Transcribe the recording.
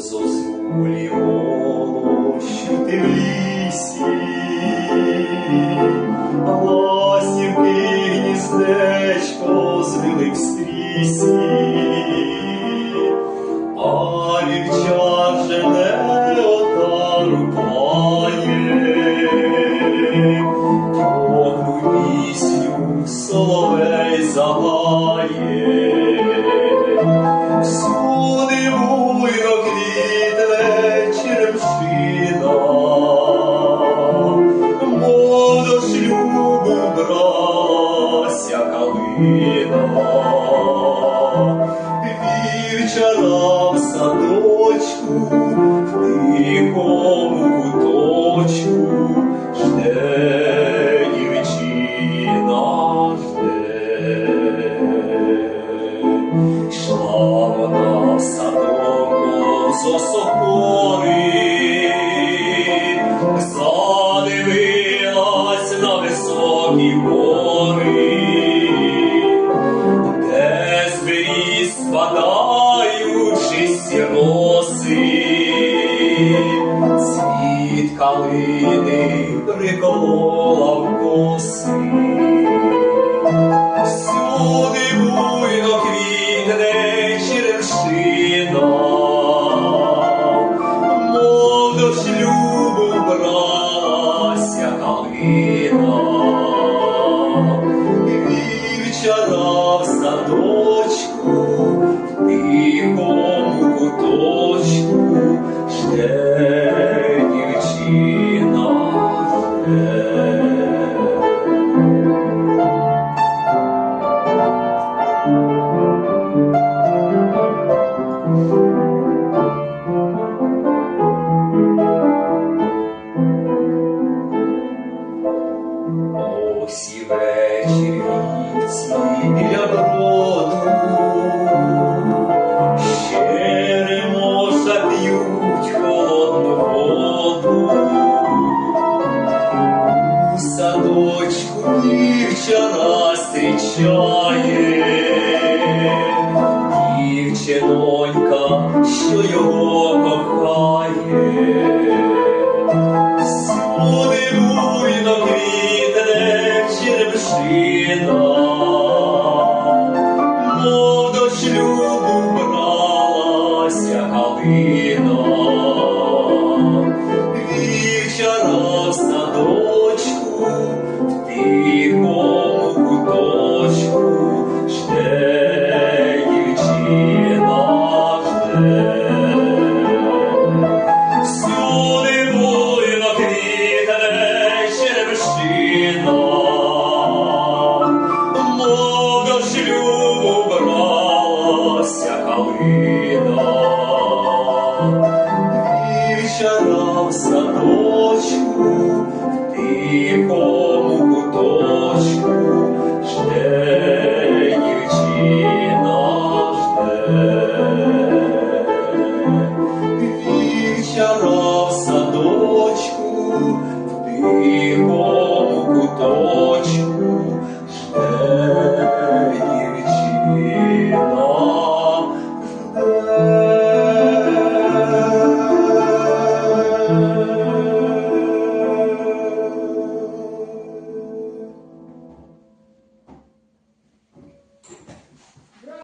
зозулі голощі в лісі, ластівки гніздечко звели в стрісі, а вівчар жене отару плає, Тьохну пісню соловей загає. Калина. Вівчара в садочку, в тихому куточку жде дівчина, жде. Спадають роси, світ калини приколола коси. жде. Ось і вечір вівці біля броду, садочку дівчина зустрічає, дівчинонька, що його кохає. Всюди буйно квітне черемшина, дитина, в садочку, тихому куточку, жде дівчина, жде, вівчара в садочку, в тихому куточку.